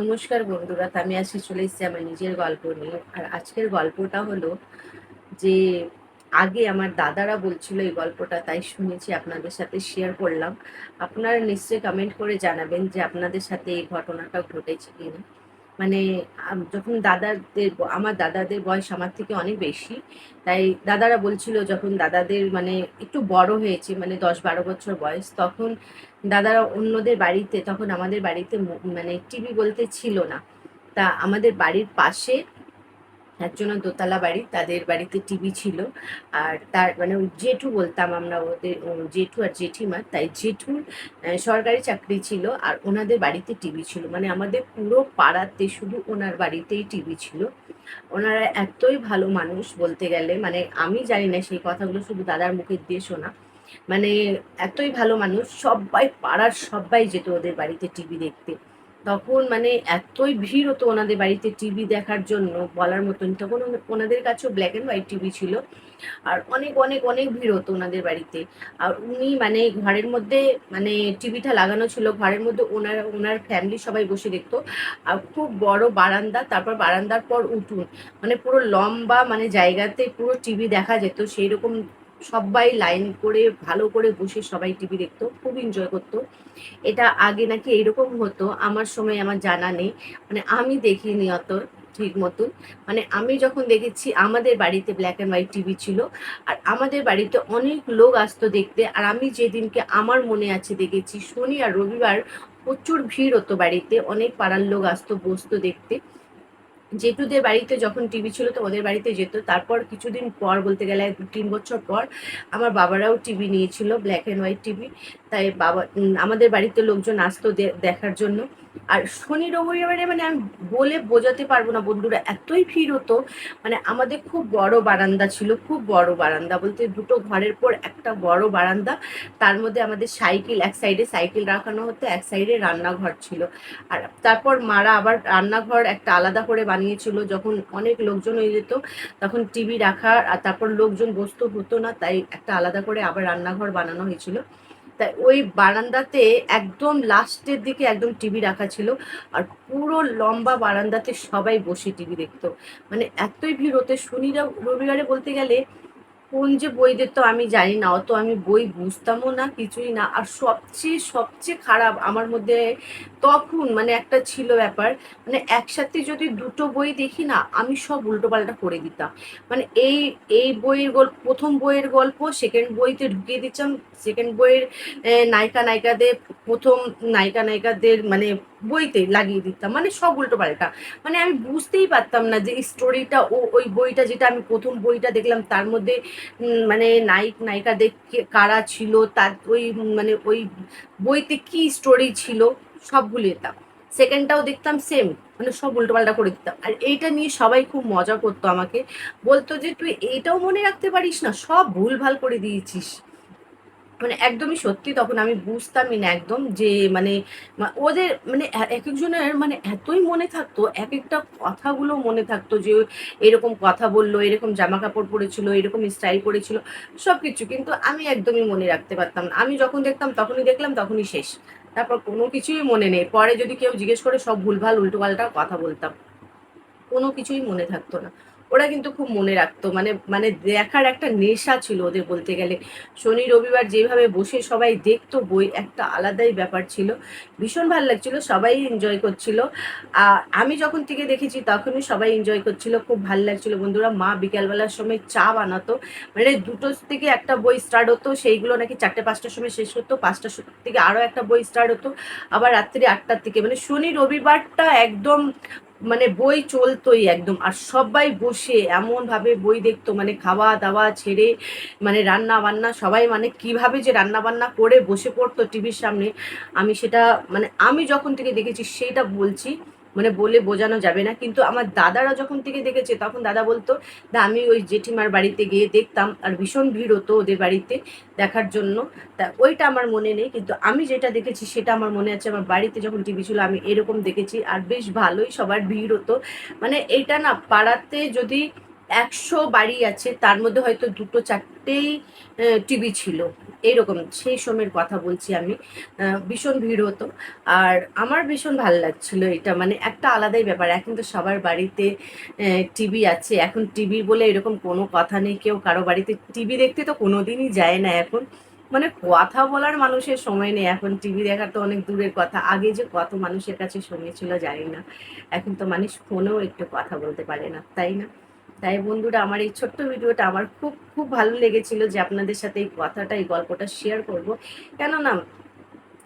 নমস্কার বন্ধুরা আমি আজকে চলে এসেছি আমার নিজের গল্প নিয়ে। আর আজকের গল্পটা হলো যে, আগে আমার দাদারা বলছিল এই গল্পটা, তাই শুনেছি, আপনাদের সাথে শেয়ার করলাম। আপনারা নিশ্চয়ই কমেন্ট করে জানাবেন যে আপনাদের সাথে এই ঘটনাটা ঘটেছে কিনা। মানে যখন দাদাদের আমার দাদাদের বয়স আমার থেকে অনেক বেশি, তাই দাদারা বলছিল যখন দাদাদের মানে একটু বড় হয়েছে মানে দশ বারো বছর বয়স, তখন দাদারা অন্যদের বাড়িতে, তখন আমাদের বাড়িতে মানে টিভি বলতে ছিল না। তা আমাদের বাড়ির পাশে একজনের দোতলা বাড়ি, তাদের বাড়িতে টিভি ছিল। আর তার মানে জেঠু বলতাম আমরা ওদের জেঠু আর জেঠিমা, তাই জেঠুর সরকারি চাকরি ছিল আর ওনাদের বাড়িতে টিভি ছিল। মানে আমাদের পুরো পাড়াতে শুধু ওনার বাড়িতেই টিভি ছিল। ওনারা এতই ভালো মানুষ বলতে গেলে মানে আমি জানি না সেই কথাগুলো, শুধু দাদার মুখে দিয়ে শোনা। মানে এতই ভালো মানুষ, সবাই পাড়ার সবাই যেত ওদের বাড়িতে টিভি দেখতে। তখন মানে এতই ভিড় হতো ওনাদের বাড়িতে টিভি দেখার জন্য, বলার মতন। তখন ওনাদের কাছেও ব্ল্যাক অ্যান্ড হোয়াইট টিভি ছিল। আর অনেক অনেক অনেক ভিড় হতো ওনাদের বাড়িতে। আর উনি মানে ঘরের মধ্যে মানে টিভিটা লাগানো ছিল। ঘরের মধ্যে ওনার ওনার ফ্যামিলি সবাই বসে দেখতো। আর খুব বড় বারান্দা, তারপর বারান্দার পর উঠুন। মানে পুরো লম্বা মানে জায়গাতে পুরো টিভি দেখা যেত। সেই রকম সবাই লাইন করে, ভালো করে বসে সবাই টিভি দেখতো, খুব এনজয় করতো। এটা আগে নাকি এরকম হতো, আমার সময় আমার জানা নেই। মানে আমি দেখিনি অত ঠিক মতন। মানে আমি যখন দেখেছি, আমাদের বাড়িতে ব্ল্যাক অ্যান্ড হোয়াইট টিভি ছিল, আর আমাদের বাড়িতে অনেক লোক আসতো দেখতে, আর আমি যেদিনকে আমার মনে আছে দেখেছি, শনি আর রবিবার প্রচুর ভিড় হতো বাড়িতে, অনেক পাড়ার লোক আসতো, বসতো দেখতে। জেঠুদের বাড়িতে যখন টিভি ছিল তো ওদের বাড়িতে যেত। তারপর কিছুদিন পর বলতে গেলে দু তিন বছর পর আমার বাবারাও টিভি নিয়েছিল ব্ল্যাক অ্যান্ড হোয়াইট টিভি তাই বাবা আমাদের বাড়িতে লোকজন আসতো দেখার জন্য। আর শনি, রবিবারে মানে আমি বলে বোঝাতে পারব না, বন্ধুরা, এতই ভিড় হতো। মানে আমাদের খুব বড় বারান্দা ছিল, খুব বড় বারান্দা। বলতে দুটো ঘরের পর একটা বড় বারান্দা। তার মধ্যে আমাদের সাইকেল, এক সাইডে সাইকেল রাখানো হতো, এক সাইডে রান্নাঘর ছিল। আর তারপর মারা আবার রান্নাঘর একটা আলাদা করে বানিয়েছিল, যখন অনেক লোকজন হয়ে যেত, তখন টিভি রাখা আর তারপর লোকজন বসতে হতো না, তাই একটা আলাদা করে আবার রান্নাঘর বানানো হয়েছিল। তাই ওই বারান্দাতে একদম লাস্টের দিকে একদম টিভি রাখা ছিল, আর পুরো লম্বা বারান্দাতে সবাই বসে টিভি দেখতো। মানে এতই ভিড় হতে শনিরা রবিবারে বলতে গেলে কোন যে বই দিত আমি জানি না, অত আমি বই বুঝতামও না, কিছুই না। আর সবচেয়ে সবচেয়ে খারাপ আমার মধ্যে তখন মানে একটা ছিল ব্যাপার মানে একসাথে যদি দুটো বই দেখি না, আমি সব উল্টোপাল্টা করে দিতাম। মানে এই এই বইয়ের গল্প প্রথম বইয়ের গল্প সেকেন্ড বইতে ঢুকিয়ে দিচ্ছিলাম সেকেন্ড বইয়ের নায়িকা নায়িকাদের প্রথম নায়িকা নায়িকাদের মানে বইতে লাগিয়ে দিতাম মানে সব উল্টোপাল্টা মানে আমি বুঝতেই পারতাম না যে স্টোরিটা ও, ওই বইটা যেটা আমি প্রথম বইটা দেখলাম, তার মধ্যে মানে নায়ক, নায়িকাদের কারা ছিল, তার, ওই মানে ওই বইতে কি স্টোরি ছিল সব ভুলে সেকেন্ডটাও দেখতাম সেম মানে সব উল্টোপাল্টা করে দিতাম। আর এইটা নিয়ে সবাই খুব মজা করতো আমাকে। বলতো যে, তুই এইটাও মনে রাখতে পারিস না? সব ভুলভাল করে দিয়েছিস। মানে একদমই সত্যি তখন আমি বুঝতামই না একদম যে মানে ওদের মানে এক একজনের মানে এতই মনে থাকতো এক একটা কথাগুলো মনে থাকতো যে এরকম কথা বলল, এরকম জামা কাপড় পরেছিল, এরকম স্টাইল করেছিল সব কিছু কিন্তু আমি একদমই মনে রাখতে পারতাম না। আমি যখন দেখতাম তখনই দেখলাম তখনই শেষ। তারপর কোনো কিছুই মনে নেই। পরে যদি কেউ জিজ্ঞেস করে সব ভুলভাল, উল্টোপাল্টা কথা বলতাম, কোনো কিছুই মনে থাকতো না। ওরা কিন্তু খুব মনে রাখতো। মানে মানে দেখার একটা নেশা ছিল ওদের বলতে গেলে। শনি, রবিবার যেভাবে বসে সবাই দেখতো, বই একটা আলাদাই ব্যাপার ছিল। ভীষণ ভালো লাগছিল, সবাই এনজয় করছিল। আর আমি যখন থেকে দেখেছি, তখনই সবাই এনজয় করছিল, খুব ভালো লাগছিল। বন্ধুরা, মা বিকালবেলার সময় চা বানাতো। মানে দুটো থেকে একটা বই স্টার্ট হতো, সেইগুলো নাকি চারটে, পাঁচটার সময় শেষ হতো পাঁচটার থেকে আরও একটা বই স্টার্ট হতো। আবার রাত্রি আটটার থেকে মানে শনি, রবিবারটা একদম মানে বই চলতোই একদম। আর সবাই বসে এমনভাবে বই দেখতো মানে খাওয়া দাওয়া ছেড়ে মানে রান্না বান্না সবাই মানে কীভাবে যে রান্না বান্না করে বসে পড়তো টিভির সামনে, আমি সেটা মানে আমি যখন থেকে দেখেছি, সেইটা বলছি। মানে বলে বোঝানো যাবে না। কিন্তু আমার দাদারা যখন থেকে দেখেছে, তখন দাদা বলতো, দা, আমি ওই জেঠিমার বাড়িতে গিয়ে দেখতাম আর ভীষণ ভিড় হতো ওদের বাড়িতে দেখার জন্য। তা ওইটা আমার মনে নেই, কিন্তু আমি যেটা দেখেছি সেটা আমার মনে আছে। আমার বাড়িতে যখন টিভি ছিল, আমি এরকম দেখেছি আর বেশ ভালোই সবার ভিড় হতো। মানে এইটা না, পাড়াতে যদি একশো বাড়ি আছে, তার মধ্যে হয়তো দুটো, চারটেই টিভি ছিল। এইরকম সেই সময়ের কথা বলছি আমি। ভীষণ ভিড় হতো। আর আমার ভীষণ ভালো লাগছিল এটা। মানে একটা আলাদাই ব্যাপার। এখন তো সবার বাড়িতে টিভি আছে। এখন টিভি বলে এরকম কোনো কথা নেই। কেউ কারও বাড়িতে টিভি দেখতে তো কোনোদিনই যায় না এখন। মানে কথা বলার মানুষের সময় নেই। এখন টিভি দেখার তো অনেক দূরের কথা। আগে যে কত মানুষের কাছে সময় ছিল, জানি না। এখন তো মানুষ ফোনেও একটু কথা বলতে পারে না, তাই না? তাই বন্ধুরা আমার এই ছোট্ট ভিডিওটা আমার খুব খুব ভালো লেগেছিল যে আপনাদের সাথে এই কথাটা, এই গল্পটা শেয়ার করব। কেননা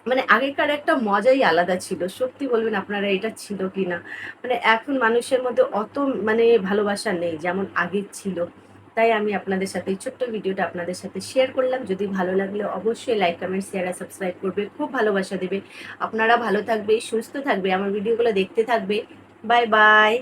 মানে আগেকার একটা মজাই আলাদা ছিল। সত্যি বলবেন, আপনারা এটা ছিল কি না মানে এখন মানুষের মধ্যে অত মানে ভালোবাসা নেই যেমন আগে ছিল। তাই আমি আপনাদের সাথে এই ছোট্ট ভিডিওটা আপনাদের সাথে শেয়ার করলাম। যদি ভালো লাগলে অবশ্যই লাইক কমেন্ট শেয়ার আর সাবস্ক্রাইব করবে। খুব ভালোবাসা দেবে। আপনারা ভালো থাকবে, সুস্থ থাকবে। আমার ভিডিওগুলো দেখতে থাকবে। Bye bye